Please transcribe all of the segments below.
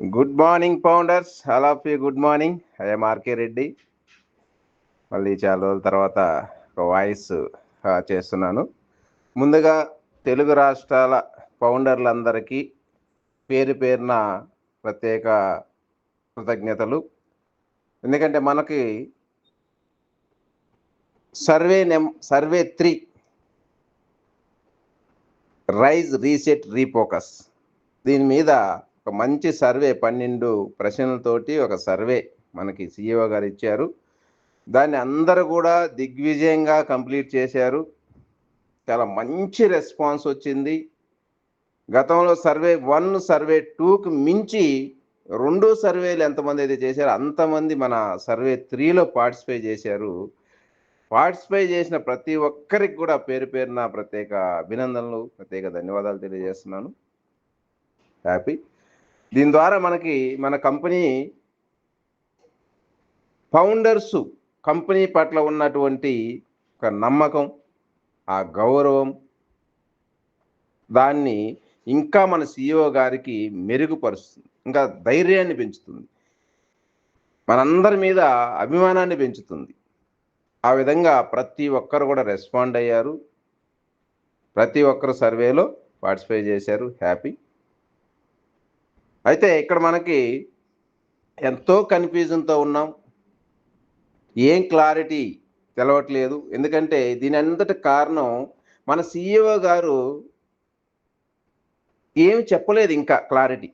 Good morning founders all of you good morning I'm RK Reddy మళ్ళీ చాలా రోజుల తర్వాత ఒక వాయిస్ చేస్తున్నాను. ముందుగా తెలుగు రాష్ట్రాల ఫౌండర్లందరికీ పేరు పేరున ప్రత్యేక కృతజ్ఞతలు. ఎందుకంటే మనకి survey నెం survey three rise reset refocus. దీని మీద ఒక మంచి సర్వే పన్నెండు ప్రశ్నలతోటి ఒక సర్వే మనకి సిఇఓ గారు ఇచ్చారు. దాన్ని అందరూ కూడా దిగ్విజయంగా కంప్లీట్ చేశారు. చాలా మంచి రెస్పాన్స్ వచ్చింది. గతంలో సర్వే వన్ సర్వే టూకు మించి రెండు సర్వేలు ఎంతమంది అయితే చేశారో అంతమంది మన సర్వే త్రీలో పార్టిసిపేట్ చేశారు. పార్టిసిపేట్ చేసిన ప్రతి ఒక్కరికి కూడా పేరు పేరున ప్రత్యేక అభినందనలు ప్రత్యేక ధన్యవాదాలు తెలియజేస్తున్నాను. హ్యాపీ. దీని ద్వారా మనకి మన కంపెనీ ఫౌండర్స్ కంపెనీ పట్ల ఉన్నటువంటి ఒక నమ్మకం ఆ గౌరవం దాన్ని ఇంకా మన సిఇఓ గారికి మెరుగుపరుస్తుంది ఇంకా ధైర్యాన్ని పెంచుతుంది. మనందరి మీద అభిమానాన్ని పెంచుతుంది. ఆ విధంగా ప్రతి ఒక్కరు కూడా రెస్పాండ్ అయ్యారు. ప్రతి ఒక్కరు సర్వేలో పార్టిసిపేట్ చేశారు. హ్యాపీ. అయితే ఇక్కడ మనకి ఎంతో కన్ఫ్యూజన్తో ఉన్నాం. ఏం క్లారిటీ తెలవట్లేదు. ఎందుకంటే దీని అంతటి కారణం మన సిఇఓ గారు ఏం చెప్పలేదు ఇంకా క్లారిటీ.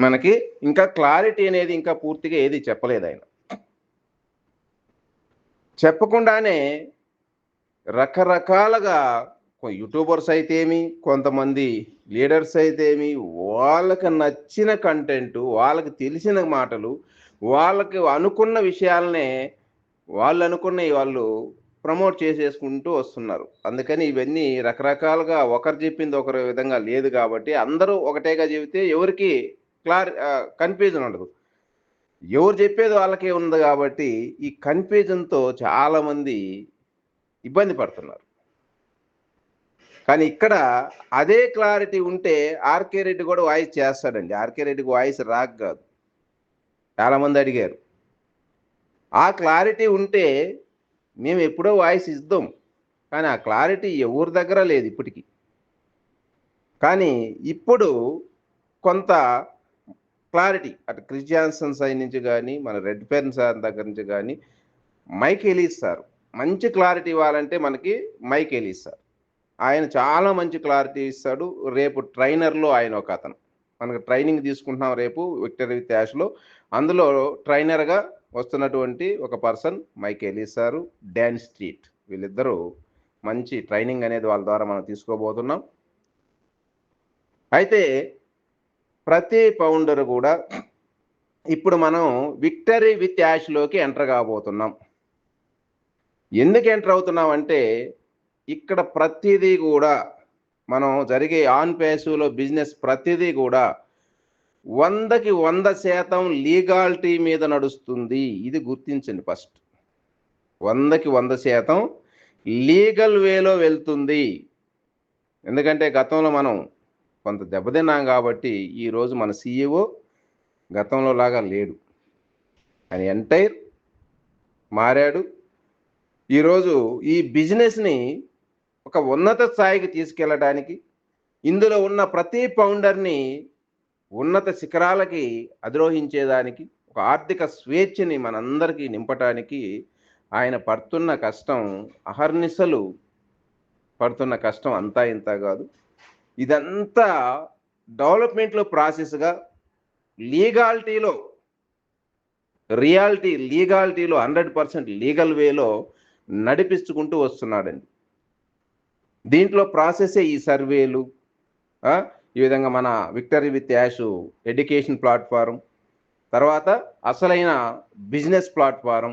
మనకి ఇంకా క్లారిటీ అనేది ఇంకా పూర్తిగా ఏది చెప్పలేదు ఆయన. చెప్పకుండానే రకరకాలుగా యూట్యూబర్స్ అయితేమి కొంతమంది లీడర్స్ అయితేమి వాళ్ళకి నచ్చిన కంటెంట్ వాళ్ళకి తెలిసిన మాటలు వాళ్ళకి అనుకున్న విషయాలనే వాళ్ళు అనుకున్నవి వాళ్ళు ప్రమోట్ చేసేసుకుంటూ వస్తున్నారు. అందుకని ఇవన్నీ రకరకాలుగా ఒకరు చెప్పింది ఒకరి విధంగా లేదు కాబట్టి అందరూ ఒకటేగా చెబితే ఎవరికి క్లారి కన్ఫ్యూజన్ ఉండదు. ఎవరు చెప్పేది వాళ్ళకే ఉంది కాబట్టి ఈ కన్ఫ్యూజన్తో చాలామంది ఇబ్బంది పడుతున్నారు. కానీ ఇక్కడ అదే క్లారిటీ ఉంటే ఆర్కే రెడ్డి కూడా వాయిస్ చేస్తాడండి. ఆర్కే రెడ్డికి వాయిస్ రాక్ కాదు. చాలామంది అడిగారు. ఆ క్లారిటీ ఉంటే మేము ఎప్పుడో వాయిస్ ఇద్దాం. కానీ ఆ క్లారిటీ ఎవరి దగ్గర లేదు ఇప్పటికి. కానీ ఇప్పుడు కొంత క్లారిటీ అటు క్రిస్టియాన్సన్ సైడ్ నుంచి కానీ మన రెడ్ పెన్ సార్ దగ్గర నుంచి కానీ మైక్ వెళ్ళిస్తారు మంచి క్లారిటీ ఇవ్వాలంటే మనకి మైక్ వెళ్ళిస్తారు ఆయన చాలా మంచి క్లారిటీ ఇస్తాడు. రేపు ట్రైనర్లో ఆయన ఒక అతను. మనకు ట్రైనింగ్ తీసుకుంటున్నాం రేపు విక్టరీ విత్ యాష్లో అందులో ట్రైనర్గా వస్తున్నటువంటి ఒక పర్సన్ మైక్ ఎలీసారు డ్యాన్ స్ట్రీట్. వీళ్ళిద్దరూ మంచి ట్రైనింగ్ అనేది వాళ్ళ ద్వారా మనం తీసుకోబోతున్నాం. అయితే ప్రతి పౌండర్ కూడా ఇప్పుడు మనం విక్టరీ విత్ యాష్లోకి ఎంటర్ కాబోతున్నాం. ఎందుకు ఎంటర్ అవుతున్నాం అంటే ఇక్కడ ప్రతిదీ కూడా మనం జరిగే ఆన్ పేసులో బిజినెస్ ప్రతిదీ కూడా వందకి వంద శాతం లీగాలిటీ మీద నడుస్తుంది. ఇది గుర్తించండి ఫస్ట్. వందకి వంద శాతం లీగల్ వేలో వెళ్తుంది. ఎందుకంటే గతంలో మనం కొంత దెబ్బతిన్నాం కాబట్టి ఈరోజు మన సీఈఓ గతంలో లాగా లేడు. అని ఎంటైర్ మారాడు. ఈరోజు ఈ బిజినెస్ని ఒక ఉన్నత స్థాయికి తీసుకెళ్ళడానికి ఇందులో ఉన్న ప్రతి పౌండర్ని ఉన్నత శిఖరాలకి అధిరోహించేదానికి ఒక ఆర్థిక స్వేచ్ఛని మనందరికీ నింపటానికి ఆయన పడుతున్న కష్టం అహర్నిశలు పడుతున్న కష్టం అంతా ఇంత కాదు. ఇదంతా డెవలప్మెంట్లో ప్రాసెస్గా లీగాలిటీలో రియాలిటీ లీగాలిటీలో హండ్రెడ్ పర్సెంట్ లీగల్ వేలో నడిపించుకుంటూ వస్తున్నాడండి. దీంట్లో ప్రాసెసే ఈ సర్వేలు ఈ విధంగా మన victory with Yash education platform తర్వాత అసలైన బిజినెస్ ప్లాట్ఫారం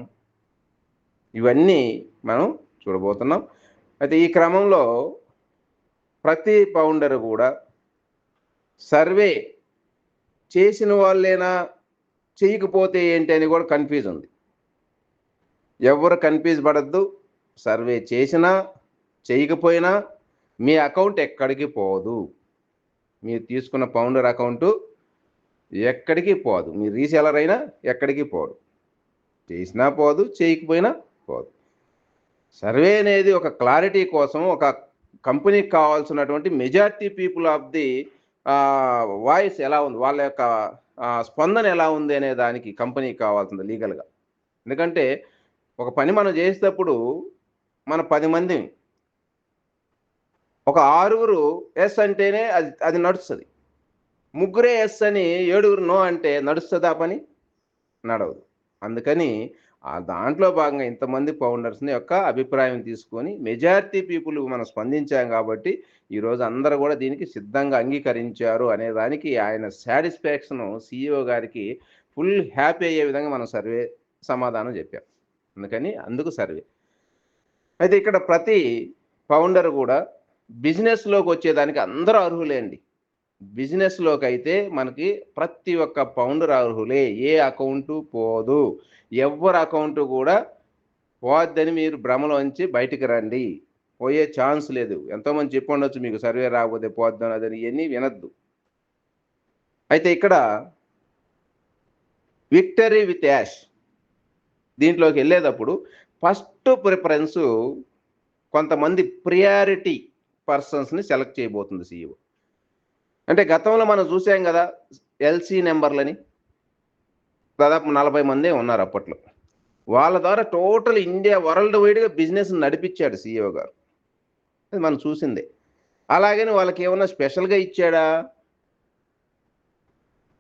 ఇవన్నీ మనం చూడబోతున్నాం. అయితే ఈ క్రమంలో ప్రతి ఫౌండర్ కూడా సర్వే చేసిన వాళ్ళేనా? చేయకపోతే ఏంటి అని కూడా కన్ఫ్యూజ్ ఉంది. ఎవరు కన్ఫ్యూజ్ పడద్దు. సర్వే చేసినా చేయకపోయినా మీ అకౌంట్ ఎక్కడికి పోదు. మీరు తీసుకున్న పౌండర్ అకౌంటు ఎక్కడికి పోదు. మీ రీసెలర్ అయినా ఎక్కడికి పోదు చేసినా పోదు చేయకపోయినా పోదు. సర్వే అనేది ఒక క్లారిటీ కోసం ఒక కంపెనీకి కావాల్సినటువంటి majority people of the voice ఎలా ఉంది? వాళ్ళ యొక్క స్పందన ఎలా ఉంది అనే దానికి కంపెనీకి కావాల్సింది లీగల్గా. ఎందుకంటే ఒక పని మనం చేసేటప్పుడు మన పది మంది ఒక ఆరుగురు ఎస్ అంటేనే అది అది నడుస్తుంది. ముగ్గురే ఎస్ అని ఏడుగురు నో అంటే నడుస్తుందా పని? నడవదు. అందుకని ఆ దాంట్లో భాగంగా ఇంతమంది ఫౌండర్స్ని యొక్క అభిప్రాయం తీసుకొని మెజారిటీ పీపుల్ మనం స్పందించాం కాబట్టి ఈరోజు అందరూ కూడా దీనికి సిద్ధంగా అంగీకరించారు అనే దానికి ఆయన సాటిస్ఫాక్షన్ సీఈఓ గారికి ఫుల్ హ్యాపీ అయ్యే విధంగా మనం సర్వే సమాధానం చెప్పాం. అందుకని అందుకు సర్వే. అయితే ఇక్కడ ప్రతి ఫౌండర్ కూడా బిజినెస్లోకి వచ్చేదానికి అందరూ అర్హులే అండి. బిజినెస్లోకి అయితే మనకి ప్రతి ఒక్క పౌండ్ అర్హులే. ఏ అకౌంటు పోదు. ఎవరి అకౌంట్ కూడా పోద్దని మీరు భ్రమలోంచి బయటికి రండి. పోయే ఛాన్స్ లేదు. ఎంతోమంది చెప్పి ఉండొచ్చు మీకు సర్వే రాకపోతే పోద్దాం అదని ఇవన్నీ వినద్దు. అయితే ఇక్కడ విక్టరీ విత్ యాష్ దీంట్లోకి వెళ్ళేటప్పుడు ఫస్ట్ ప్రిఫరెన్స్ కొంతమంది ప్రియారిటీ పర్సన్స్ని సెలెక్ట్ చేయబోతుంది సీఈఓ అంటే గతంలో మనం చూసాం కదా ఎల్సీ నెంబర్లని. దాదాపు నలభై మందే ఉన్నారు అప్పట్లో. వాళ్ళ ద్వారా టోటల్ ఇండియా వరల్డ్ వైడ్గా బిజినెస్ నడిపించాడు సీఈఓ గారు. అది మనం చూసిందే. అలాగని వాళ్ళకి ఏమన్నా స్పెషల్గా ఇచ్చాడా?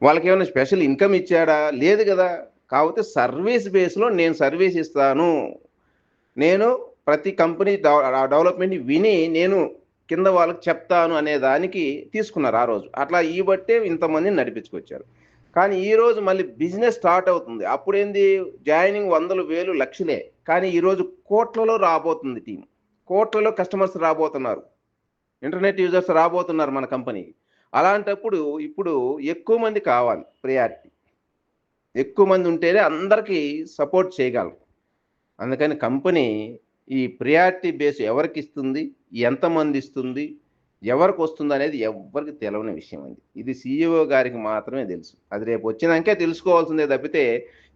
వాళ్ళకి ఏమైనా స్పెషల్ ఇన్కమ్ ఇచ్చాడా? లేదు కదా. కాకపోతే సర్వీస్ బేస్లో నేను సర్వీస్ ఇస్తాను. నేను ప్రతి కంపెనీ డెవలప్మెంట్ విని నేను కింద వాళ్ళకి చెప్తాను అనే దానికి తీసుకున్నారు ఆ రోజు. అట్లా ఈ బట్టే ఇంతమందిని నడిపించుకొచ్చారు. కానీ ఈరోజు మళ్ళీ బిజినెస్ స్టార్ట్ అవుతుంది. అప్పుడేంది? జాయినింగ్ వందలు వేలు లక్షలే. కానీ ఈరోజు కోట్లలో రాబోతుంది టీం. కోట్లలో కస్టమర్స్ రాబోతున్నారు. ఇంటర్నెట్ యూజర్స్ రాబోతున్నారు మన కంపెనీకి. అలాంటప్పుడు ఇప్పుడు ఎక్కువ మంది కావాలి ప్రియారిటీ. ఎక్కువ మంది ఉంటేనే అందరికీ సపోర్ట్ చేయగలరు అందుకని కంపెనీ ఈ ప్రియారిటీ బేస్ ఎవరికి ఇస్తుంది? ఎంతమంది ఇస్తుంది? ఎవరికి వస్తుంది అనేది ఎవరికి తెలవని విషయం అండి. ఇది సీఈఓ గారికి మాత్రమే తెలుసు. అది రేపు వచ్చినాకే తెలుసుకోవాల్సిందే తప్పితే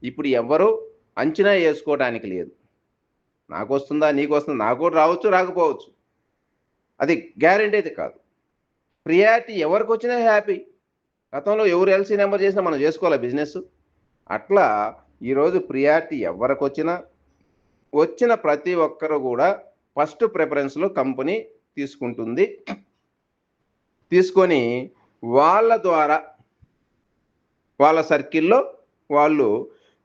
ఇప్పుడు ఎవరు అంచనా వేసుకోవడానికి లేదు. నాకు వస్తుందా? నీకు వస్తుందా? నాకు కూడా రావచ్చు రాకపోవచ్చు. అది గ్యారంటీ అయితే కాదు. ప్రియారిటీ ఎవరికి వచ్చినా హ్యాపీ గతంలో ఎవరు ఎల్సీ నెంబర్ చేసినా మనం చేసుకోవాలి బిజినెస్ అట్లా ఈరోజు ప్రియారిటీ ఎవరికి వచ్చినా వచ్చిన ప్రతి ఒక్కరు కూడా ఫస్ట్ ప్రిఫరెన్స్లో కంపెనీ తీసుకుంటుంది. తీసుకొని వాళ్ళ ద్వారా వాళ్ళ సర్కిల్లో వాళ్ళు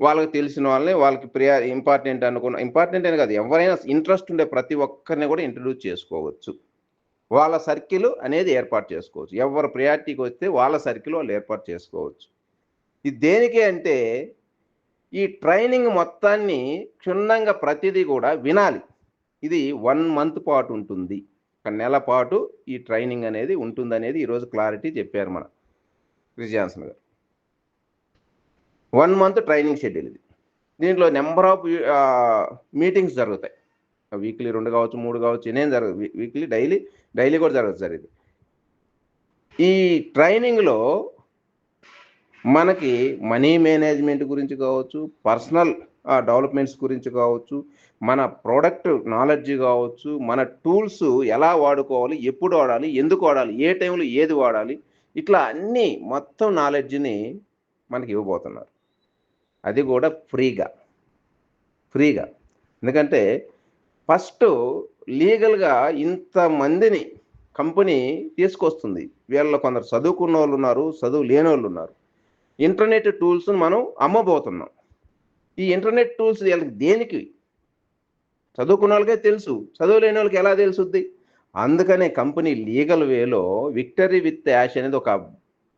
వాళ్ళకి తెలిసిన వాళ్ళని వాళ్ళకి ప్రియా ఇంపార్టెంట్ అనుకున్న ఇంపార్టెంట్ అని కాదు ఎవరైనా ఇంట్రెస్ట్ ఉండే ప్రతి ఒక్కరిని కూడా ఇంట్రడ్యూస్ చేసుకోవచ్చు. వాళ్ళ సర్కిల్ అనేది ఏర్పాటు చేసుకోవచ్చు. ఎవరు ప్రియారిటీకి వస్తే వాళ్ళ సర్కిల్ వాళ్ళు ఏర్పాటు చేసుకోవచ్చు. ఇది దేనికి అంటే ఈ ట్రైనింగ్ మొత్తాన్ని క్షుణ్ణంగా ప్రతిదీ కూడా వినాలి. ఇది వన్ మంత్ పాటు ఉంటుంది. ఒక నెల పాటు ఈ ట్రైనింగ్ అనేది ఉంటుంది అనేది ఈరోజు క్లారిటీ చెప్పారు మన క్రిస్టియాన్సన్ గారు. వన్ మంత్ ట్రైనింగ్ షెడ్యూల్ ఇది. దీంట్లో నెంబర్ ఆఫ్ మీటింగ్స్ జరుగుతాయి. వీక్లీ రెండు కావచ్చు మూడు కావచ్చు ఇనేం జరగదు. వీక్లీ డైలీ డైలీ కూడా జరగదు సార్ ఇది. ఈ ట్రైనింగ్లో మనకి మనీ మేనేజ్మెంట్ గురించి కావచ్చు పర్సనల్ డెవలప్మెంట్స్ గురించి కావచ్చు మన ప్రోడక్ట్ నాలెడ్జ్ కావచ్చు మన టూల్స్ ఎలా వాడుకోవాలి ఎప్పుడు వాడాలి ఎందుకు వాడాలి ఏ టైంలో ఏది వాడాలి ఇట్లా అన్నీ మొత్తం నాలెడ్జ్ని మనకి ఇవ్వబోతున్నారు. అది కూడా ఫ్రీగా. ఫ్రీగా. ఎందుకంటే ఫస్ట్ లీగల్గా ఇంతమందిని కంపెనీ తీసుకొస్తుంది. వీళ్ళ కొందరు చదువుకున్న వాళ్ళు ఉన్నారు చదువు లేని వాళ్ళు ఉన్నారు. ఇంటర్నెట్ టూల్స్ను మనం అమ్మబోతున్నాం. ఈ ఇంటర్నెట్ టూల్స్ వీళ్ళకి దేనికి? చదువుకున్న వాళ్ళకే తెలుసు. చదువులేని వాళ్ళకి ఎలా తెలుసుద్ది? అందుకనే కంపెనీ లీగల్ వేలో విక్టరీ విత్ యాష్ అనేది ఒక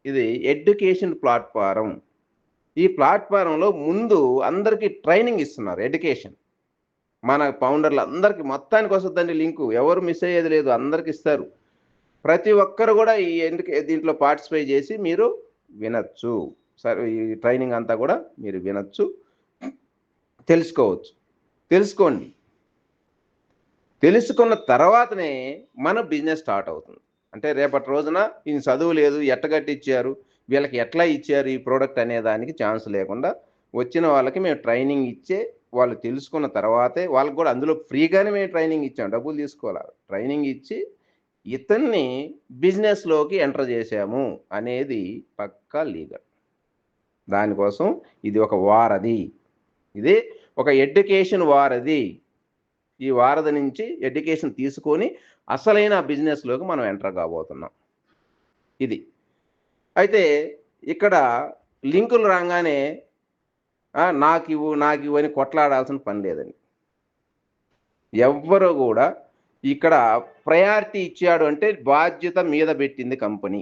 ఇది ఎడ్యుకేషన్ ప్లాట్ఫారం. ఈ ప్లాట్ఫారంలో ముందు అందరికీ ట్రైనింగ్ ఇస్తున్నారు ఎడ్యుకేషన్. మన ఫౌండర్లు అందరికీ మొత్తానికి వస్తుందండి లింకు. ఎవరు మిస్ అయ్యేది లేదు అందరికి ఇస్తారు. ప్రతి ఒక్కరు కూడా ఈ ఎందుకు దీంట్లో పార్టిసిపేట్ చేసి మీరు వినొచ్చు. సరే ఈ ట్రైనింగ్ అంతా కూడా మీరు వినొచ్చు. తెలుసుకోవచ్చు. తెలుసుకోండి. తెలుసుకున్న తర్వాతనే మన బిజినెస్ స్టార్ట్ అవుతుంది. అంటే రేపటి రోజున ఈయన చదువు లేదు ఎట్టగట్టి ఇచ్చారు వీళ్ళకి ఎట్లా ఇచ్చారు ఈ ప్రోడక్ట్ అనే దానికి ఛాన్స్ లేకుండా వచ్చిన వాళ్ళకి మేము ట్రైనింగ్ ఇచ్చే వాళ్ళు తెలుసుకున్న తర్వాతే వాళ్ళకి కూడా అందులో ఫ్రీగానే మేము ట్రైనింగ్ ఇచ్చాం. డబ్బులు తీసుకోవాలి? ట్రైనింగ్ ఇచ్చి ఇతన్ని బిజినెస్లోకి ఎంటర్ చేశాము అనేది పక్కా లీగల్. దానికోసం ఇది ఒక వారధి. ఇది ఒక ఎడ్యుకేషన్ వారధి. ఈ వారధి నుంచి ఎడ్యుకేషన్ తీసుకొని అసలైన బిజినెస్లోకి మనం ఎంటర్ కాబోతున్నాం. ఇది. అయితే ఇక్కడ లింకులు రాగానే నాకు ఇవ్వు నాకు ఇవ్వు అని కొట్లాడాల్సిన పని లేదండి. ఎవ్వరు కూడా ఇక్కడ ప్రయారిటీ ఇచ్చాడు అంటే బాధ్యత మీద పెట్టింది కంపెనీ.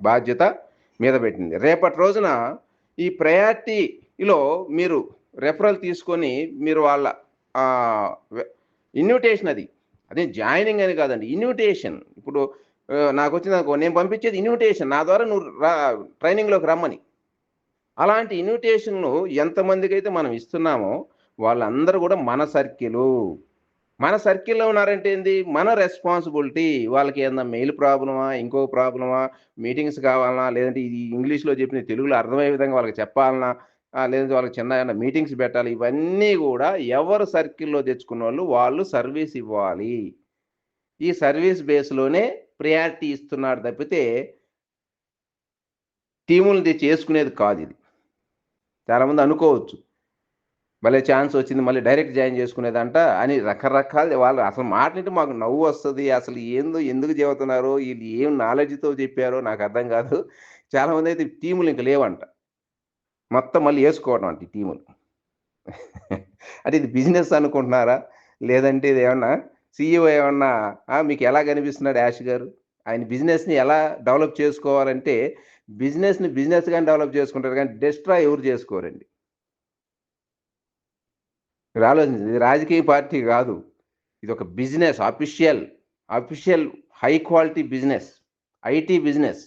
బాధ్యత మీద పెట్టింది. రేపటి రోజున ఈ ప్రయారిటీలో మీరు రెఫరల్ తీసుకొని మీరు వాళ్ళ ఇన్విటేషన్ అది. అదే జాయినింగ్ అని కాదండి ఇన్విటేషన్ ఇప్పుడు నాకు వచ్చింది అనుకో నేను పంపించేది ఇన్విటేషన్ నా ద్వారా నువ్వు రా ట్రైనింగ్లోకి రమ్మని. అలాంటి ఇన్విటేషన్ను ఎంతమందికి అయితే మనం ఇస్తున్నామో వాళ్ళందరూ కూడా మన సర్కిలు మన సర్కిల్లో ఉన్నారంటే ఏంది? మన రెస్పాన్సిబిలిటీ వాళ్ళకి ఏదన్నా మెయిల్ ప్రాబ్లమా? ఇంకో ప్రాబ్లమా? మీటింగ్స్ కావాలన్నా లేదంటే ఇది ఇంగ్లీష్లో చెప్పిన తెలుగులో అర్థమయ్యే విధంగా వాళ్ళకి చెప్పాలన్నా లేదంటే వాళ్ళకి చిన్న ఏమైనా మీటింగ్స్ పెట్టాలి? ఇవన్నీ కూడా ఎవరు సర్కిల్లో తెచ్చుకున్న వాళ్ళు వాళ్ళు సర్వీస్ ఇవ్వాలి. ఈ సర్వీస్ బేస్లోనే ప్రియారిటీ ఇస్తున్నాడు తప్పితే టీములు చేసుకునేది కాదు ఇది. చాలామంది అనుకోవచ్చు. భలే ఛాన్స్ వచ్చింది మళ్ళీ డైరెక్ట్ జాయిన్ చేసుకునేదంట అని రకరకాల వాళ్ళు అసలు మాట్లాడితే మాకు నవ్వు వస్తుంది. అసలు ఏందో ఎందుకు చెబుతున్నారో? వీళ్ళు ఏం నాలెడ్జ్తో చెప్పారో నాకు అర్థం కాదు. చాలామంది అయితే టీములు ఇంక లేవంట. మొత్తం మళ్ళీ వేసుకోవడం అంట ఈ టీములు అంటే ఇది బిజినెస్ అనుకుంటున్నారా? లేదంటే ఇది ఏమన్నా సీఈఓ ఏమన్నా మీకు ఎలా కనిపిస్తున్నాడు యాష్ గారు? ఆయన బిజినెస్ని ఎలా డెవలప్ చేసుకోవాలంటే బిజినెస్ని బిజినెస్గానే డెవలప్ చేసుకుంటారు కానీ డెస్ట్రా ఎవరు చేసుకోరండి? మీరు ఆలోచించండి ఇది రాజకీయ పార్టీ కాదు. ఇది ఒక business official official high quality business IT business.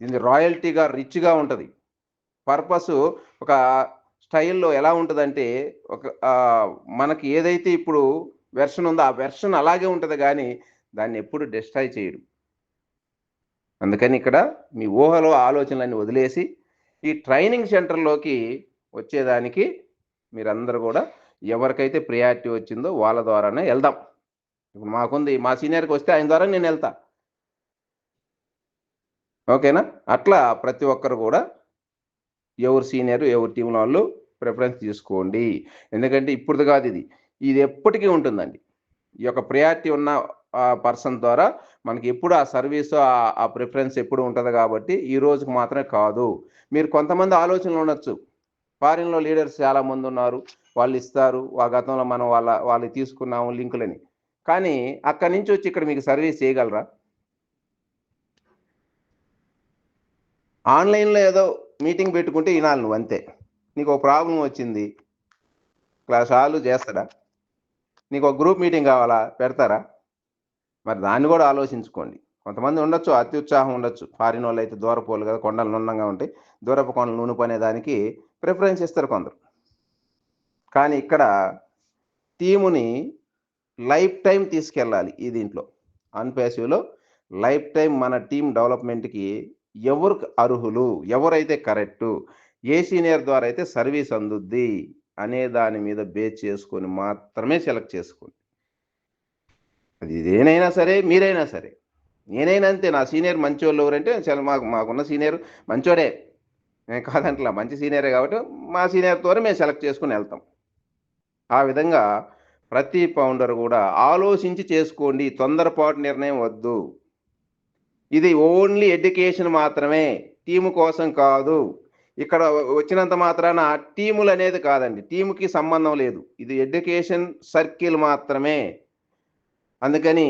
ఇది రాయల్టీగా రిచ్గా ఉంటుంది. పర్పస్ ఒక స్టైల్లో ఎలా ఉంటుందంటే ఒక మనకి ఏదైతే ఇప్పుడు వెర్షన్ ఉందో ఆ వెర్షన్ అలాగే ఉంటుంది కానీ దాన్ని ఎప్పుడు డిస్ట్రాయ్ చేయడు. అందుకని ఇక్కడ మీ ఊహలో ఆలోచనలన్నీ వదిలేసి ఈ ట్రైనింగ్ సెంటర్లోకి వచ్చేదానికి మీరందరూ కూడా ఎవరికైతే ప్రియారిటీ వచ్చిందో వాళ్ళ ద్వారానే వెళ్దాం. ఇప్పుడు మాకుంది మా సీనియర్కి వస్తే ఆయన ద్వారా నేను వెళ్తా. ఓకేనా? అట్లా ప్రతి ఒక్కరు కూడా ఎవరు సీనియర్ ఎవరు టీం వాళ్ళు ప్రిఫరెన్స్ తీసుకోండి. ఎందుకంటే ఇప్పుడు కాదు ఇది. ఇది ఎప్పటికీ ఉంటుందండి. ఈ యొక్క ప్రియారిటీ ఉన్న పర్సన్ ద్వారా మనకి ఎప్పుడు ఆ సర్వీస్ ఆ ప్రిఫరెన్స్ ఎప్పుడు ఉంటుంది కాబట్టి ఈ రోజుకి మాత్రమే కాదు. మీరు కొంతమంది ఆలోచనలు ఉండొచ్చు. ఫారిన్లో లీడర్స్ చాలా మంది ఉన్నారు. వాళ్ళు ఇస్తారు. ఆ గతంలో మనం వాళ్ళ వాళ్ళు తీసుకున్నాము లింకులని. కానీ అక్కడి నుంచి వచ్చి ఇక్కడ మీకు సర్వీస్ చేయగలరా? ఆన్లైన్లో ఏదో మీటింగ్ పెట్టుకుంటే వినాలి నువ్వు అంతే. నీకు ఒక ప్రాబ్లం వచ్చింది. క్లాస్ సాల్వ్ చేస్తాడా నీకు ఒక గ్రూప్ మీటింగ్ కావాలా? పెడతారా? మరి దాన్ని కూడా ఆలోచించుకోండి. కొంతమంది ఉండొచ్చు అత్యుత్సాహం ఉండొచ్చు. ఫారిన్ వాళ్ళు అయితే దూరపోలు కదా కొండలు నున్నంగా ఉంటాయి. దూరపు కొండలు నూనె అనే దానికి ప్రిఫరెన్స్ ఇస్తారు కొందరు. కానీ ఇక్కడ టీముని లైఫ్ టైం తీసుకెళ్ళాలి ఈ దీంట్లో. అన్పేసివ్లో లైఫ్ టైం మన టీం డెవలప్మెంట్కి ఎవరు అర్హులు ఎవరైతే కరెక్టు ఏ సీనియర్ ద్వారా అయితే సర్వీస్ అందుద్ది అనే దాని మీద బేస్ చేసుకొని మాత్రమే సెలెక్ట్ చేసుకోండి. అది ఇదేనైనా సరే మీరైనా సరే. నేనైనా అంతే నా సీనియర్ మంచోళ్ళు ఎవరంటే చాలా మాకు మాకున్న సీనియర్ మంచోడే. నేను కాదంటలా మంచి సీనియరే కాబట్టి మా సీనియర్ ద్వారా మేము సెలెక్ట్ చేసుకుని వెళ్తాం. ఆ విధంగా ప్రతి ఫౌండర్ కూడా ఆలోచించి చేసుకోండి తొందరపాటు నిర్ణయం వద్దు. ఇది ఓన్లీ ఎడ్యుకేషన్ మాత్రమే టీము కోసం కాదు. ఇక్కడ వచ్చినంత మాత్రాన టీములు అనేది కాదండి టీముకి సంబంధం లేదు. ఇది ఎడ్యుకేషన్ సర్కిల్ మాత్రమే. అందుకని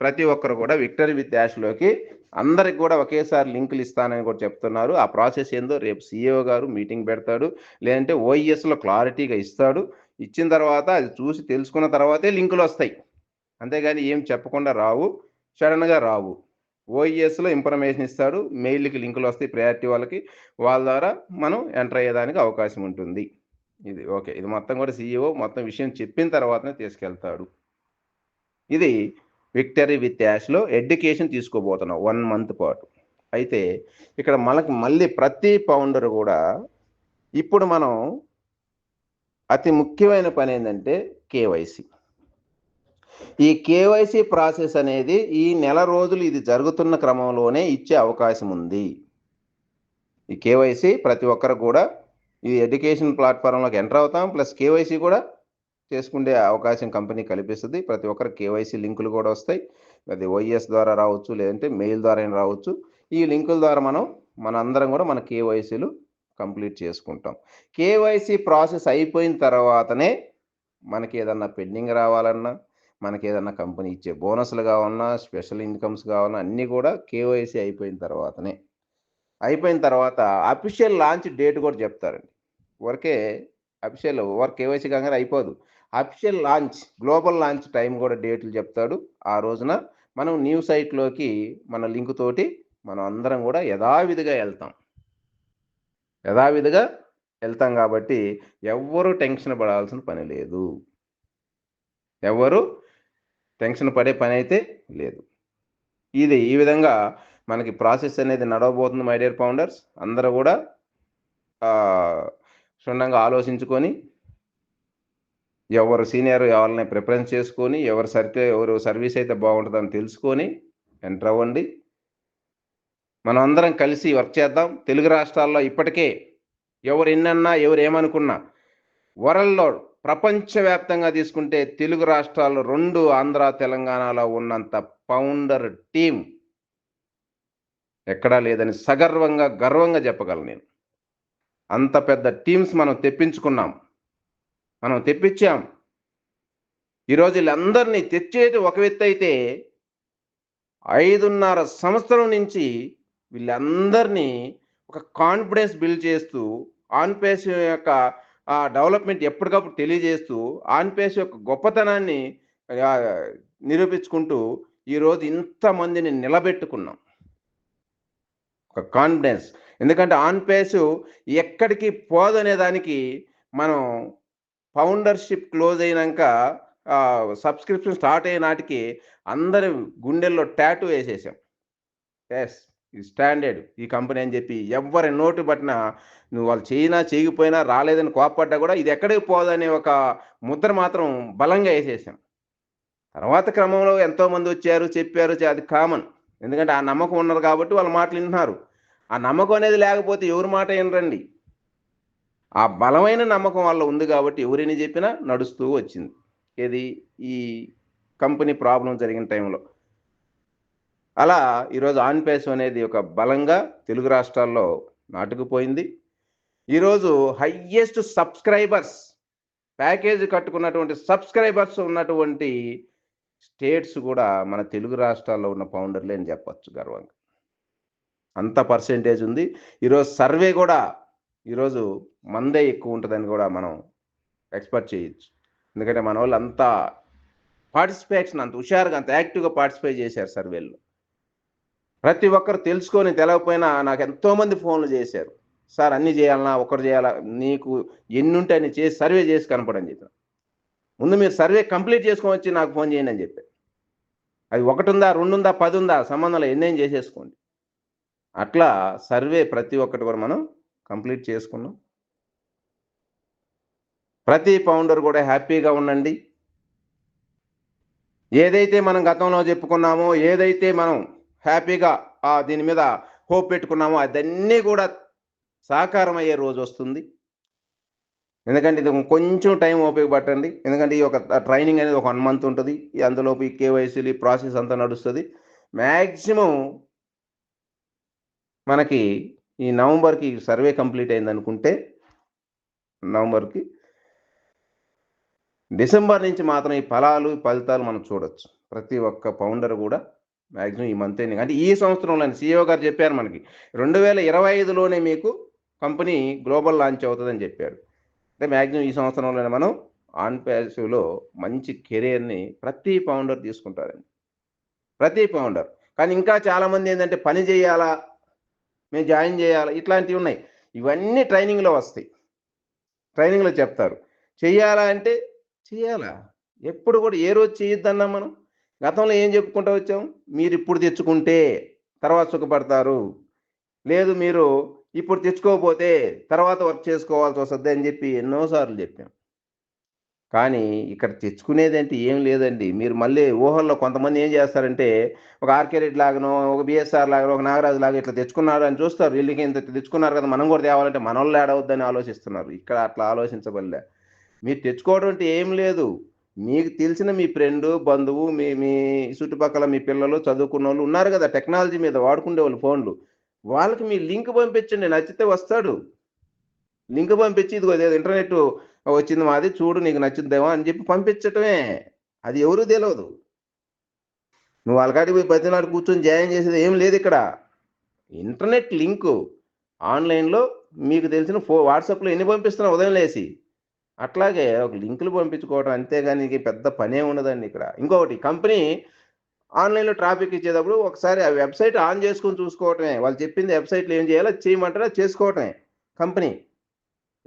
ప్రతి ఒక్కరు కూడా విక్టరీ విత్ యాష్లోకి అందరికి కూడా ఒకేసారి లింకులు ఇస్తానని కూడా చెప్తున్నారు. ఆ ప్రాసెస్ ఏందో రేపు సీఈఓ గారు మీటింగ్ పెడతాడు. లేదంటే ఓఈఎస్లో క్లారిటీగా ఇస్తాడు. ఇచ్చిన తర్వాత అది చూసి తెలుసుకున్న తర్వాతే లింకులు వస్తాయి. అంతేగాని ఏం చెప్పకుండా రావు. సడన్గా రావు. ఓఈఎస్లో ఇన్ఫర్మేషన్ ఇస్తాడు. మెయిల్కి లింకులు వస్తాయి ప్రయారిటీ వాళ్ళకి. వాళ్ళ ద్వారా మనం ఎంటర్ అయ్యేదానికి అవకాశం ఉంటుంది. ఇది ఓకే. ఇది మొత్తం కూడా సీఈఓ మొత్తం విషయం చెప్పిన తర్వాతనే తీసుకెళ్తాడు. ఇది విక్టరీ విత్ యాష్లో ఎడ్యుకేషన్ తీసుకోబోతున్నాం వన్ మంత్ పాటు. అయితే ఇక్కడ మనకు మళ్ళీ ప్రతి పౌండర్ కూడా ఇప్పుడు మనం అతి ముఖ్యమైన పని ఏంటంటే కేవైసీ. ఈ కేవైసీ ప్రాసెస్ అనేది ఈ నెల రోజులు ఇది జరుగుతున్న క్రమంలోనే ఇచ్చే అవకాశం ఉంది. ఈ కేవైసీ ప్రతి ఒక్కరు కూడా ఈ ఎడ్యుకేషన్ ప్లాట్ఫారంలోకి ఎంటర్ అవుతాం ప్లస్ కేవైసీ కూడా చేసుకునే అవకాశం కంపెనీ కల్పిస్తుంది. ప్రతి ఒక్కరు కేవైసీ లింకులు కూడా వస్తాయి. అది ఓఎస్ ద్వారా రావచ్చు లేదంటే మెయిల్ ద్వారా రావచ్చు. ఈ లింకుల ద్వారా మనం మన అందరం కూడా మన కేవైసీలు కంప్లీట్ చేసుకుంటాం. కేవైసీ ప్రాసెస్ అయిపోయిన తర్వాతనే మనకి ఏదన్నా పెండింగ్ రావాలన్నా మనకి ఏదన్నా కంపెనీ ఇచ్చే బోనస్లు కావాలన్నా స్పెషల్ ఇన్కమ్స్ కావాలన్నా అన్నీ కూడా కేవైసీ అయిపోయిన తర్వాతనే. అయిపోయిన తర్వాత అఫీషియల్ లాంచ్ డేట్ కూడా చెప్తారండి. వర్కే అఫీషియల్ వర్క్ కేవైసీ కాగానే అయిపోదు. Official launch global launch time కూడా డేట్లు చెప్తాడు. ఆ రోజున మనం న్యూ సైట్లోకి మన లింక్ తోటి మనం అందరం కూడా యథావిధిగా వెళ్తాం. యథావిధిగా వెళ్తాం కాబట్టి ఎవ్వరూ టెన్షన్ పడాల్సిన పని లేదు. ఎవ్వరు టెన్షన్ పడే పని అయితే లేదు. ఇది ఈ విధంగా మనకి ప్రాసెస్ అనేది నడవబోతుంది మై డియర్ ఫౌండర్స్ అందరూ కూడా క్షుణ్ణంగా ఆలోచించుకొని ఎవరు సీనియర్ ఎవరిని ప్రిఫరెన్స్ చేసుకొని ఎవరు సర్కే ఎవరు సర్వీస్ అయితే బాగుంటుందని తెలుసుకొని ఎంటర్ అవ్వండి. మనం అందరం కలిసి వర్క్ చేద్దాం. తెలుగు రాష్ట్రాల్లో ఇప్పటికే ఎవరు ఎన్నన్నా ఎవరు ఏమనుకున్నా వరల్డ్లో ప్రపంచవ్యాప్తంగా తీసుకుంటే తెలుగు రాష్ట్రాలు రెండు ఆంధ్ర తెలంగాణలో ఉన్నంత ఫౌండర్ టీం ఎక్కడా లేదని సగర్వంగా గర్వంగా చెప్పగలను నేను. అంత పెద్ద టీమ్స్ మనం తెప్పించుకున్నాం. మనం తెప్పించాం. ఈరోజు వీళ్ళందరినీ తెచ్చేది ఒక వ్యక్తి అయితే ఐదున్నర సంవత్సరం నుంచి వీళ్ళందరినీ ఒక కాన్ఫిడెన్స్ బిల్డ్ చేస్తూ ఆన్పేస్ యొక్క ఆ డెవలప్మెంట్ ఎప్పటికప్పుడు తెలియజేస్తూ ఆన్పేస్ యొక్క గొప్పతనాన్ని నిరూపించుకుంటూ ఈరోజు ఇంతమందిని నిలబెట్టుకున్నాం. ఒక కాన్ఫిడెన్స్. ఎందుకంటే ఆన్పేస్ ఎక్కడికి పోదనే దానికి మనం ఫౌండర్షిప్ క్లోజ్ అయినాక సబ్స్క్రిప్షన్ స్టార్ట్ అయ్యే నాటికి అందరి గుండెల్లో ట్యాటూ వేసేసాం. ఎస్ ఈ స్టాండర్డ్ ఈ కంపెనీ అని చెప్పి ఎవరి నోటు పట్టినా నువ్వు వాళ్ళు చేయినా చేయకపోయినా రాలేదని కోపడ్డా కూడా ఇది ఎక్కడికి పోదనే ఒక ముద్ర మాత్రం బలంగా వేసేసాం. తర్వాత క్రమంలో ఎంతోమంది వచ్చారు చెప్పారు అది కామన్. ఎందుకంటే ఆ నమ్మకం ఉన్నారు కాబట్టి వాళ్ళ మాటలు వింటున్నారు. ఆ నమ్మకం అనేది లేకపోతే ఎవరి మాట వినరండి. ఆ బలమైన నమ్మకం వల్ల ఉంది కాబట్టి ఎవరిని చెప్పినా నడుస్తూ వచ్చింది. ఇది ఈ కంపెనీ ప్రాబ్లం జరిగిన టైంలో. అలా ఈరోజు ఆన్ పేస్ అనేది ఒక బలంగా తెలుగు రాష్ట్రాల్లో నాటుకుపోయింది. ఈరోజు హయ్యెస్ట్ సబ్స్క్రైబర్స్ ప్యాకేజ్ కట్టుకున్నటువంటి సబ్స్క్రైబర్స్ ఉన్నటువంటి స్టేట్స్ కూడా మన తెలుగు రాష్ట్రాల్లో ఉన్న ఫౌండర్లే అని చెప్పచ్చు గర్వంగా. అంత పర్సెంటేజ్ ఉంది. ఈరోజు సర్వే కూడా ఈరోజు మందే ఎక్కువ ఉంటుందని కూడా మనం ఎక్స్పెక్ట్ చేయొచ్చు. ఎందుకంటే మన వాళ్ళు అంత పార్టిసిపేషన్ అంత హుషారుగా అంత యాక్టివ్గా పార్టిసిపేట్ చేశారు సర్వేల్లో ప్రతి ఒక్కరు తెలుసుకొని తెలవకపోయినా నాకు ఎంతోమంది ఫోన్లు చేశారు. సార్ అన్ని చేయాలన్నా ఒకరు చేయాలా? నీకు ఎన్ని ఉంటే అన్ని చేసి సర్వే చేసి కనపడని చెప్పిన. ముందు మీరు సర్వే కంప్లీట్ చేసుకొని వచ్చి నాకు ఫోన్ చేయండి అని చెప్పారు. అది ఒకటి ఉందా రెండు ఉందా పది ఉందా సంబంధంలో ఎన్నేం చేసేసుకోండి. అట్లా సర్వే ప్రతి ఒక్కటి కూడా మనం కంప్లీట్ చేసుకున్నాం. ప్రతి పౌండర్ కూడా హ్యాపీగా ఉండండి. ఏదైతే మనం గతంలో చెప్పుకున్నామో ఏదైతే మనం హ్యాపీగా దీని మీద హోప్ పెట్టుకున్నామో అదన్నీ కూడా సాకారం అయ్యే రోజు వస్తుంది. ఎందుకంటే ఇది కొంచెం టైం ఉపయోగపట్టండి. ఎందుకంటే ఈ ఒక ట్రైనింగ్ అనేది ఒక వన్ మంత్ ఉంటుంది. అందులోపు ఈ కేవైసీలు ప్రాసెస్ అంతా నడుస్తుంది. మ్యాక్సిమం మనకి ఈ నవంబర్కి సర్వే కంప్లీట్ అయింది అనుకుంటే నవంబర్కి డిసెంబర్ నుంచి మాత్రం ఈ ఫలాలు ఫలితాలు మనం చూడొచ్చు. ప్రతి ఒక్క పౌండర్ కూడా మ్యాక్సిమం ఈ మంత్ ఎండింగ్. అంటే ఈ సంవత్సరంలో సీఈఓ గారు చెప్పారు మనకి రెండు వేల ఇరవై ఐదులోనే మీకు కంపెనీ గ్లోబల్ లాంచ్ అవుతుందని చెప్పాడు అంటే మ్యాక్సిమం ఈ సంవత్సరంలోనే మనం ఆన్ ప్యాసివ్లో మంచి కెరీర్ని ప్రతి పౌండర్ తీసుకుంటారండి. ప్రతి పౌండర్. కానీ ఇంకా చాలామంది ఏంటంటే పని చేయాలా మేము జాయిన్ చేయాలా. ఇట్లాంటివి ఉన్నాయి. ఇవన్నీ ట్రైనింగ్లో వస్తాయి. ట్రైనింగ్లో చెప్తారు. చెయ్యాలా అంటే చేయాలా ఎప్పుడు కూడా ఏ రోజు చేయొద్దన్నా మనం? గతంలో ఏం చెప్పుకుంటూ వచ్చాం? మీరు ఇప్పుడు తెచ్చుకుంటే తర్వాత సుఖపడతారు. లేదు మీరు ఇప్పుడు తెచ్చుకోకపోతే తర్వాత వర్క్ చేసుకోవాల్సి వస్తుంది అని చెప్పి ఎన్నోసార్లు చెప్పాం. కానీ ఇక్కడ తెచ్చుకునేది అంటే ఏం లేదండి. మీరు మళ్ళీ ఊహల్లో కొంతమంది ఏం చేస్తారంటే ఒక ఆర్కే రెడ్డి లాగానో ఒక బిఎస్ఆర్ లాగానో ఒక నాగరాజు లాగా ఇట్లా తెచ్చుకున్నారు అని చూస్తారు. వీళ్ళకి ఇంత తెచ్చుకున్నారు కదా మనం కూడా తేవాలంటే మన వాళ్ళు ఏడవద్దని ఆలోచిస్తున్నారు. ఇక్కడ అట్లా ఆలోచించబడలే. మీరు తెచ్చుకోవడం అంటే ఏం లేదు. మీకు తెలిసిన మీ ఫ్రెండ్ బంధువు మీ మీ చుట్టుపక్కల మీ పిల్లలు చదువుకున్న వాళ్ళు ఉన్నారు కదా టెక్నాలజీ మీద వాడుకునే వాళ్ళు ఫోన్లు. వాళ్ళకి మీ లింక్ పంపించండి నచ్చితే వస్తాడు. లింక్ పంపించి ఇదిగో ఇంటర్నెట్ వచ్చింది మాది చూడు నీకు నచ్చిందేమో అని చెప్పి పంపించటమే. అది ఎవరూ తెలియదు నువ్వు వాళ్ళకాడికి పోయి ప్రతినాడు కూర్చొని జాయిన్ చేసేది ఏం లేదు ఇక్కడ. Internet link. ఆన్లైన్లో మీకు తెలిసిన ఫో వాట్సాప్లో ఎన్ని పంపిస్తున్నావు ఉదయం లేసి అట్లాగే ఒక లింకులు పంపించుకోవడం అంతేగాని ఇది పెద్ద పనే ఉండదండి ఇక్కడ. ఇంకొకటి కంపెనీ ఆన్లైన్లో ట్రాఫిక్ ఇచ్చేటప్పుడు ఒకసారి ఆ వెబ్సైట్ ఆన్ చేసుకొని చూసుకోవటమే. వాళ్ళు చెప్పింది వెబ్సైట్లో ఏం చేయాలో చేయమంటారా చేయమంటారో? చేసుకోవటమే. కంపెనీ.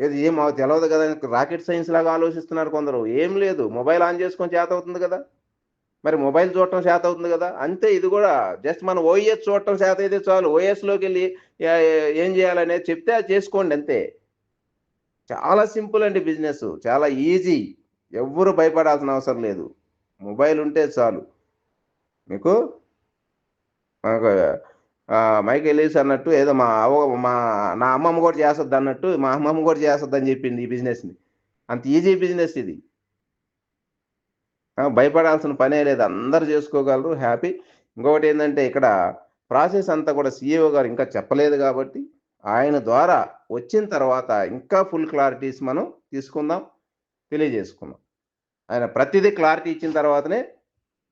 ఏది ఏం మాకు తెలియదు కదా రాకెట్ సైన్స్ లాగా ఆలోచిస్తున్నారు కొందరు. ఏం లేదు మొబైల్ ఆన్ చేసుకొని చేత అవుతుంది కదా. మరి మొబైల్ చూడటం చేత అవుతుంది కదా. అంతే ఇది కూడా జస్ట్ మనం ఓఎస్ చూడటం చేత అయితే చాలు. ఓఎస్లోకి వెళ్ళి ఏం చేయాలనేది చెప్తే అది చేసుకోండి అంతే. చాలా సింపుల్ అండి బిజినెస్. చాలా ఈజీ. ఎవ్వరు భయపడాల్సిన అవసరం లేదు. మొబైల్ ఉంటే చాలు. మీకు మైక్ ఎలీస్ అన్నట్టు ఏదో మా అవ్వ మా నా అమ్మమ్మ కూడా చేస్తుంది అన్నట్టు మా అమ్మమ్మ కూడా చేస్తుంది అని చెప్పింది ఈ బిజినెస్ని అంత ఈజీ బిజినెస్ ఇది. భయపడాల్సిన పనే లేదు. అందరు చేసుకోగలరు హ్యాపీ ఇంకొకటి ఏంటంటే ఇక్కడ ప్రాసెస్ అంతా కూడా సీఈఓ గారు ఇంకా చెప్పలేదు కాబట్టి ఆయన ద్వారా వచ్చిన తర్వాత ఇంకా ఫుల్ క్లారిటీస్ మనం తీసుకుందాం తెలియజేసుకుందాం. ఆయన ప్రతిదీ క్లారిటీ ఇచ్చిన తర్వాతనే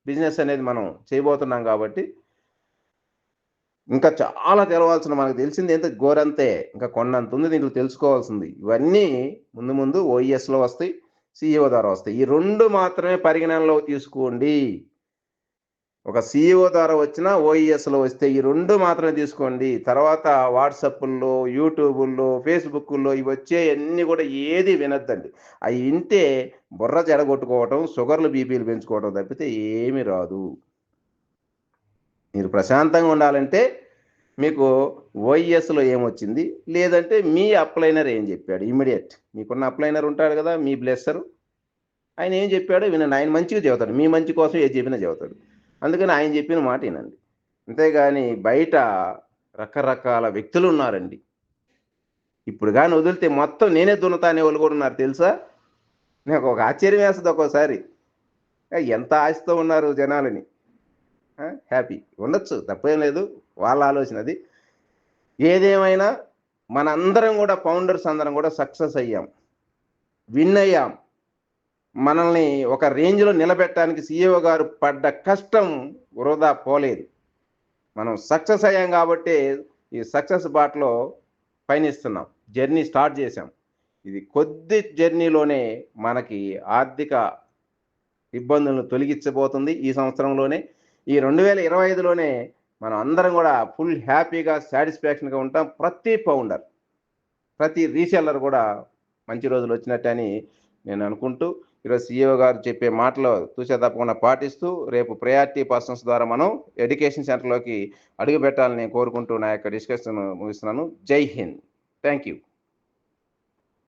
బిజినెస్ అనేది మనం చేయబోతున్నాం కాబట్టి ఇంకా చాలా తెలవాల్సిన మనకు తెలిసింది ఎంత గోరంతే. ఇంకా కొన్నంత ఉంది దీంట్లో తెలుసుకోవాల్సింది. ఇవన్నీ ముందు ముందు ఓఈఎస్లో వస్తాయి సిఇఓ ద్వారా వస్తాయి. ఈ రెండు మాత్రమే పరిగణనలో తీసుకోండి. ఒక సిఇఓ ద్వారా వచ్చిన ఓఈఎస్లో వస్తే ఈ రెండు మాత్రమే తీసుకోండి. తర్వాత వాట్సాప్ల్లో యూట్యూబుల్లో ఫేస్బుక్ల్లో ఇవి వచ్చేయన్నీ కూడా ఏది వినొద్దండి. అవి వింటే బుర్ర జడగొట్టుకోవటం షుగర్లు బీపీలు పెంచుకోవటం తప్పితే ఏమీ రాదు. మీరు ప్రశాంతంగా ఉండాలంటే మీకు ఓఈఎస్లో ఏమొచ్చింది? లేదంటే మీ అప్లైనర్ ఏం చెప్పాడు? ఇమీడియట్ మీకున్న అప్లైనర్ ఉంటాడు కదా మీ బ్లెస్సర్. ఆయన ఏం చెప్పాడు వినండి ఆయన మంచిగా చెబుతాడు మీ మంచి కోసం ఏది చెప్పినా చెబుతాడు అందుకని ఆయన చెప్పిన మాట వినండి. అంతేగాని బయట రకరకాల వ్యక్తులు ఉన్నారండి. ఇప్పుడు కానీ వదిలితే మొత్తం నేనే దున్నుతా వాళ్ళు కూడా ఉన్నారు తెలుసా? నాకు ఒక ఆశ్చర్యం వేస్తుంది ఒక్కోసారి. ఎంత ఆశతో ఉన్నారు జనాలని. హ్యాపీ. ఉండొచ్చు తప్పేం లేదు. వాళ్ళ ఆలోచన అది. ఏదేమైనా మనందరం కూడా ఫౌండర్స్ అందరం కూడా సక్సెస్ అయ్యాం. విన్ అయ్యాం. మనల్ని ఒక రేంజ్లో నిలబెట్టడానికి సీఈఓ గారు పడ్డ కష్టం వృధా పోలేదు. మనం సక్సెస్ అయ్యాం కాబట్టి ఈ సక్సెస్ బాటలో పయనిస్తున్నాం. జర్నీ స్టార్ట్ చేసాం ఇది కొద్ది జర్నీలోనే మనకి ఆర్థిక ఇబ్బందులను తొలగించబోతుంది ఈ సంవత్సరంలోనే. ఈ రెండు వేల ఇరవై ఐదులోనే మనం అందరం కూడా ఫుల్ హ్యాపీగా సాటిస్ఫాక్షన్గా ఉంటాం. ప్రతి ఫౌండర్ ప్రతి రీసెల్లర్ కూడా మంచి రోజులు వచ్చినట్టని నేను అనుకుంటూ ఈరోజు సీఈఓ గారు చెప్పే మాటలు చూసే తప్పకుండా పాటిస్తూ రేపు ప్రయారిటీ పర్సన్స్ ద్వారా మనం ఎడ్యుకేషన్ సెంటర్లోకి అడుగు పెట్టాలని కోరుకుంటూ నా యొక్క డిస్కషన్ ముగిస్తున్నాను. జై హింద్. Thank you